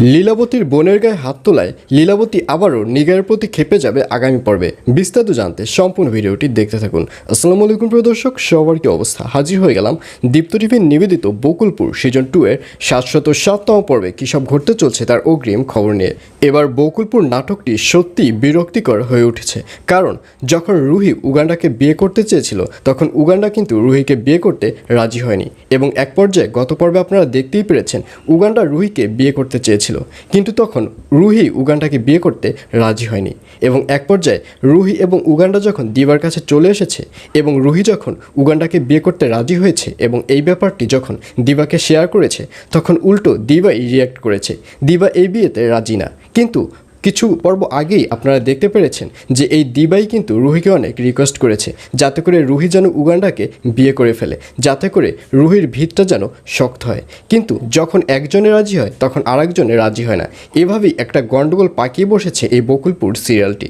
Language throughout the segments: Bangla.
লীলাবতীর বোনের গায়ে হাত তোলায় লীলাবতী আবারও নিগারের প্রতি খেপে যাবে আগামী পর্বে। বিস্তারিত জানতে সম্পূর্ণ ভিডিওটি দেখতে থাকুন। আসসালামু আলাইকুম, প্রিয় দর্শক। সবার কি অবস্থা? হাজির হয়ে গেলাম দীপ্ত টিভির নিবেদিত বকুলপুর সিজন টু এর সাতশত সাততম পর্বে। কী সব ঘটতে চলছে তার অগ্রিম খবর নিয়ে। এবার বকুলপুর নাটকটি সত্যি বিরক্তিকর হয়ে উঠেছে। কারণ, যখন রুহি উগান্ডাকে বিয়ে করতে চেয়েছিল, তখন উগান্ডা কিন্তু রুহিকে বিয়ে করতে রাজি হয়নি। এবং এক পর্যায়ে গত পর্বে আপনারা দেখতেই পেরেছেন, উগান্ডা রুহিকে বিয়ে করতে চেয়েছিল। কিন্তু তখন রুহি উগান্ডাকে বিয়ে করতে রাজি হয়নি এবং এক পর্যায়ে রুহি এবং উগান্ডা যখন দিবার কাছে চলে এসেছে এবং রুহি যখন উগান্ডাকে বিয়ে করতে রাজি হয়েছে এবং এই ব্যাপারটি যখন দিবাকে শেয়ার করেছে, তখন উল্টো দিবাই রিয়্যাক্ট করেছে। দিবা এই বিয়েতে রাজি না। কিন্তু কিছু পর্ব আগেই আপনারা দেখতে পেরেছেন যে এই দিবাই কিন্তু রুহিকে অনেক রিকোয়েস্ট করেছে, যাতে করে রুহি যেন উগান্ডাকে বিয়ে করে ফেলে, যাতে করে রুহির ভিতটা যেন শক্ত হয়। কিন্তু যখন একজনে রাজি হয়, তখন আরেকজনে রাজি হয় না। এভাবেই একটা গণ্ডগোল পাকিয়ে বসেছে এই বকুলপুর সিরিয়ালটি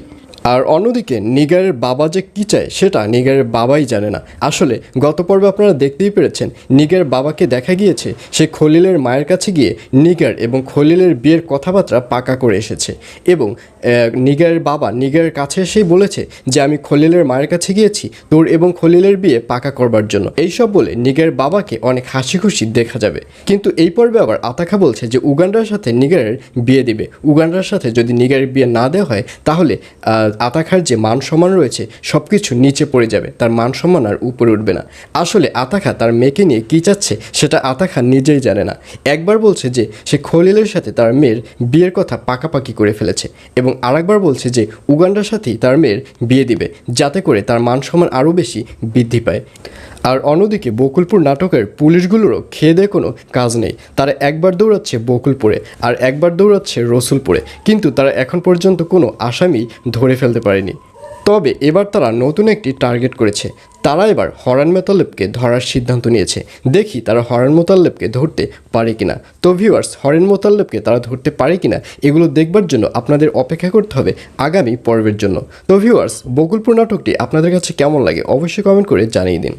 আর অন্যদিকে নিগারের বাবা যে কী চায় সেটা নিগারের বাবাই জানে না। আসলে গত পর্বে আপনারা দেখতেই পেরেছেন নিগারের বাবাকে দেখা গিয়েছে, সে খলিলের মায়ের কাছে গিয়ে নিগার এবং খলিলের বিয়ের কথাবার্তা পাকা করে এসেছে এবং নিগারের বাবা নিগারের কাছে এসেই বলেছে যে, আমি খলিলের মায়ের কাছে গিয়েছি তোর এবং খলিলের বিয়ে পাকা করবার জন্য। এইসব বলে নিগারের বাবাকে অনেক হাসি খুশি দেখা যাবে। কিন্তু এই পর্বে আবার আতাখা বলছে যে, উগান্ডার সাথে নিগারের বিয়ে দিবে। উগান্ডার সাথে যদি নিগারের বিয়ে না দেওয়া হয়, তাহলে আতাখার যে মান সম্মান রয়েছে সব কিছু নিচে পড়ে যাবে। তার মান সম্মান আর উপরে উঠবে না। আসলে আতাখা তার মেয়েকে নিয়ে কী চাচ্ছে, সেটা আতাখা নিজেই জানে না। একবার বলছে যে, সে খলিলের সাথে তার মেয়ের বিয়ের কথা পাকাপাকি করে ফেলেছে এবং আরেকবার বলছে যে, উগান্ডার সাথেই তার মেয়ের বিয়ে দিবে, যাতে করে তার মান সম্মান আরও বেশি বৃদ্ধি পায়। আর অন্যদিকে বকুলপুর নাটকের পুলিশগুলোরও খেয়ে দেয়ে কোনো কাজ নেই। তারা একবার দৌড়াচ্ছে বকুলপুরে আর একবার দৌড়াচ্ছে রসুলপুরে। কিন্তু তারা এখন পর্যন্ত কোনো আসামি ধরে ফেলতে পারেনি। তবে এবার তারা নতুন একটি টার্গেট করেছে। তারা এবার হরান মোতাল্লেবকে ধরার সিদ্ধান্ত নিয়েছে। দেখি তারা হরান মোতাল্লেবকে ধরতে পারে কিনা। তো ভিউয়ার্স হরেন মোতাল্লেবকে তারা ধরতে পারে কিনা, এগুলো দেখবার জন্য আপনাদের অপেক্ষা করতে হবে আগামী পর্বের জন্য। তো ভিউয়ার্স বকুলপুর নাটকটি আপনাদের কাছে কেমন লাগে অবশ্যই কমেন্ট করে জানিয়ে দিন।